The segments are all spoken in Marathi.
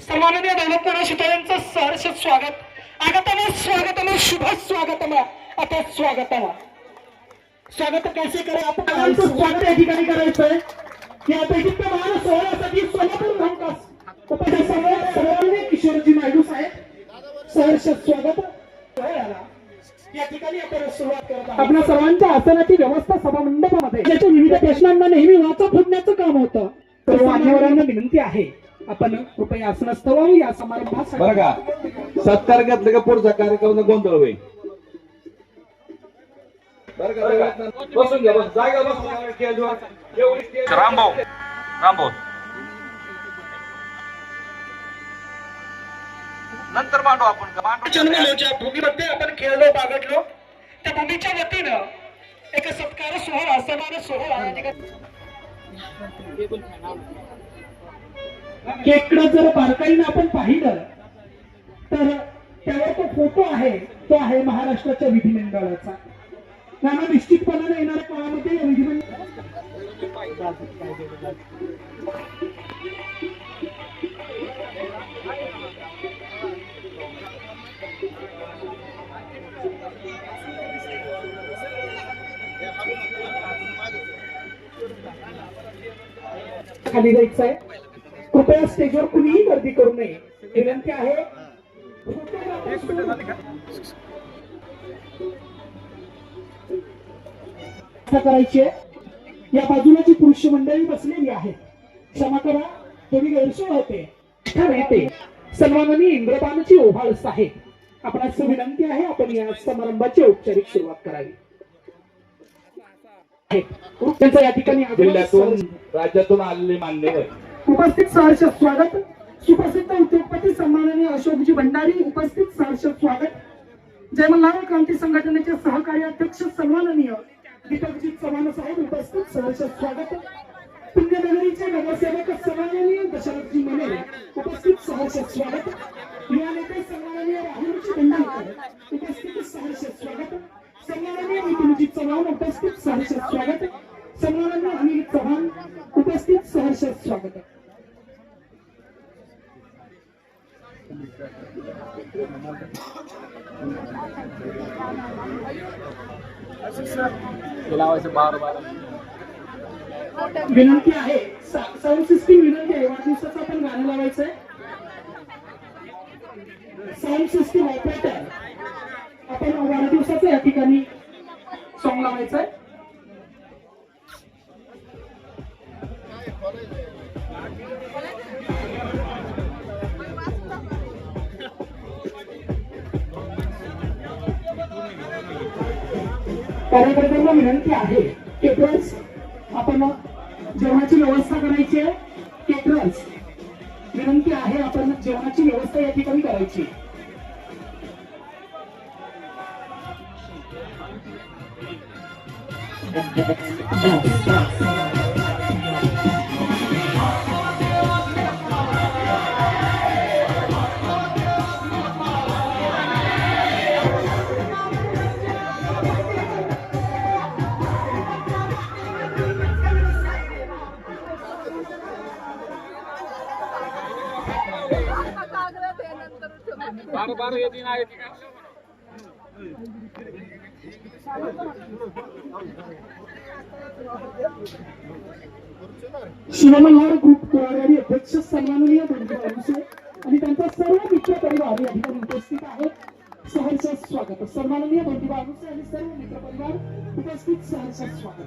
सन्माननीय दौलतनाथ शितळेंचं सहर्ष स्वागत. आगतम स्वागतम शुभ स्वागतम आता स्वागतम. स्वागत कैसे करे आपण स्वागत या ठिकाणी करायचंय. या दैदिप्यमान सोहळ्यासाठी सोलापूर उपस्थित सर्वांनी किशोरजी नायडू साहेब. सहर्ष स्वागत. सोहळ्याला या ठिकाणी आपण सुरुवात करत आहोत. आपल्या सर्वांच्या आसनाची व्यवस्था सभा मंडपामध्ये त्याच्या विविध प्रश्नांना नेहमी वाचा फोडण्याचं काम होतं. तर मान्यवरांना विनंती आहे आपण कृपया आसन स्थळावं या समारंभासाठी. बरं का. सत्कार घेतलं का पुढचा कार्यक्रम? गोंधळ होईल? बसून घ्या बस जागा बस एवढी रामभाऊ रामभाऊ. नंतर मांडू आपण जन्मलो ज्या भूमीमध्ये आपण खेळलो बागडलो. त्या भूमीच्या वतीनं एक सत्कार सोहळा सन्मान सोहळा या ठिकाणी केकडं जर बारकाईनं आपण पाहिलं तर त्यावर तो फोटो आहे तो आहे महाराष्ट्राच्या विधिमंडळाचा. त्यांना निश्चितपणाने येणाऱ्या काळामध्ये विधिमंडळ खाली जायचं आहे. कृपया स्टेजवर कुणीही गर्दी करू नये. विनंती आहे. करायची आहे. या बाजूला जी पुरुष मंडळी बसलेली आहे क्षमा करा थोडी गैरसोय होते. तर येते सन्माननीय इंद्रपानची ओभाळ साहेब. आपणास विनंती आहे आपण या समारंभाची औपचारिक सुरुवात करावी. आहे. त्यांचं या ठिकाणी जिल्ह्यातून राज्यातून आलेले मान्यवर. उपस्थित सहर्ष स्वागत. सुप्रसिद्ध उद्योगपती सन्माननीय अशोकजी भंडारी उपस्थित सहर्ष स्वागत. जय मल्हार क्रांती संघटनेचे सहकारी अध्यक्ष सन्माननीय दीपकजी चव्हाण साहेब उपस्थित सहर्ष स्वागत. पुण्यनगरीचे नगरसेवक सन्माननीय दशरथजी मने उपस्थित सहर्ष स्वागत युवा नेते सन्माननीय राहुलजी भंडारकर उपस्थित सहर्ष स्वागत सन्माननीय नितीनजी चव्हाण उपस्थित सहर्ष स्वागत सन्माननीय अनिल चव्हाण उपस्थित सहर्ष स्वागत विनंती आहे. साऊंड सिस्टीम विनंती आहे. वाढदिवसाचं आपण गाणं लावायचंय. साऊंड सिस्टीम ऑपरेटर आपण वाढदिवसाचं या ठिकाणी सॉंग लावायचंय. कार्यकर्त्यांना विनंती आहे केटरर्स आपण जेवणाची व्यवस्था करायची आहे केटरर्स विनंती आहे आपण जेवणाची व्यवस्था या ठिकाणी करायची. बार बार येते ना येते का शिवमल्हार ग्रुप कोळागाडी अध्यक्ष सन्माननीय धनंजय अरुसे आणि त्यांचा सर्व मित्र परिवार या ठिकाणी उपस्थित आहे सहर्ष स्वागत सन्माननीय धनंजय अरुसे आणि सर्व मित्र परिवार उपस्थित सहर्ष स्वागत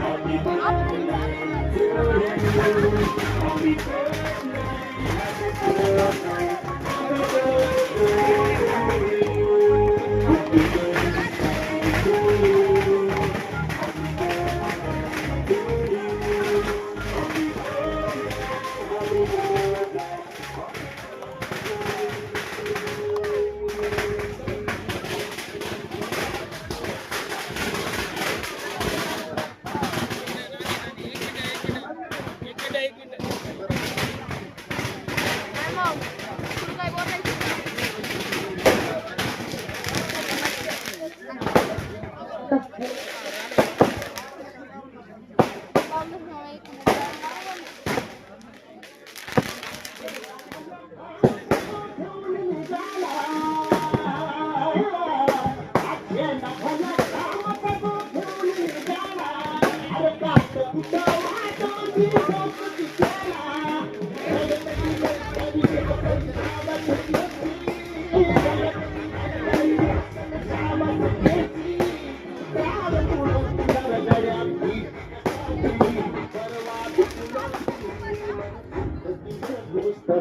Happy birthday. like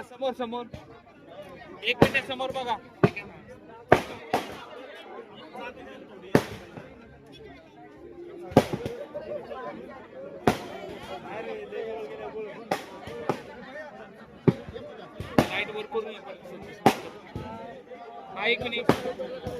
हा समोर समोर. एक मिनिट समोर बघा. लाइट वर करून ये हा एक मिनिट.